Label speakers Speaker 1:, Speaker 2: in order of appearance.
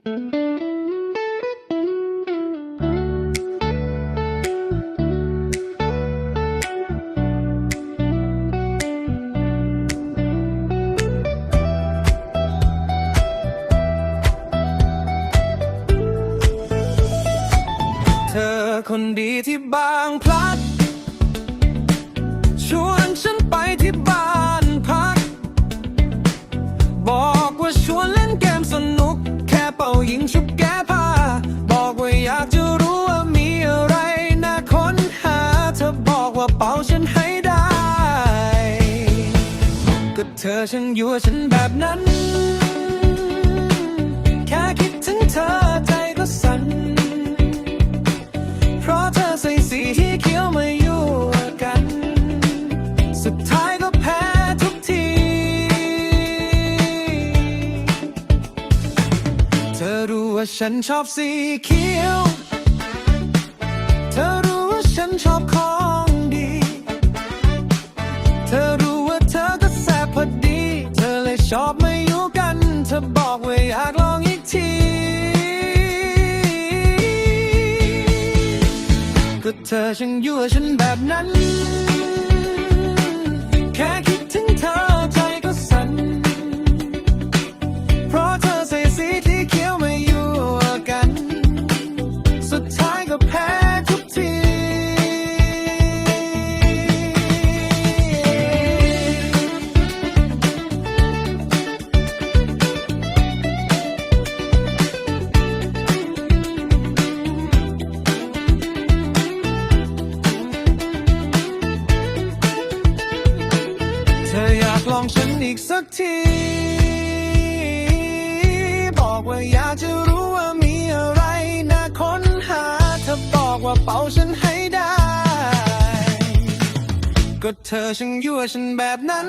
Speaker 1: เธอคนดีที่บางพลัด ว่าเป่าฉันให้ได้ ก็เธอช่างยั่วฉันแบบนั้น แค่คิดถึงเธอใจก็สั่น เพราะเธอใส่สีที่เขียวมาอยู่กัน สุดท้ายก็แพ้ทุกที เธอรู้ว่าฉันชอบสีเขียว ชอบไม่อยู่กันเธอบอกว่าอยากลองอีกที ก็เธอช่างยั่วฉันแบบนั้น อยากลองฉันอีกสักที บอกว่าอยากจะรู้ว่ามีอะไรน่าค้นหาเธอบอกว่าเป่าฉันให้ได้ ก็เธอช่างยั่วฉันแบบนั้น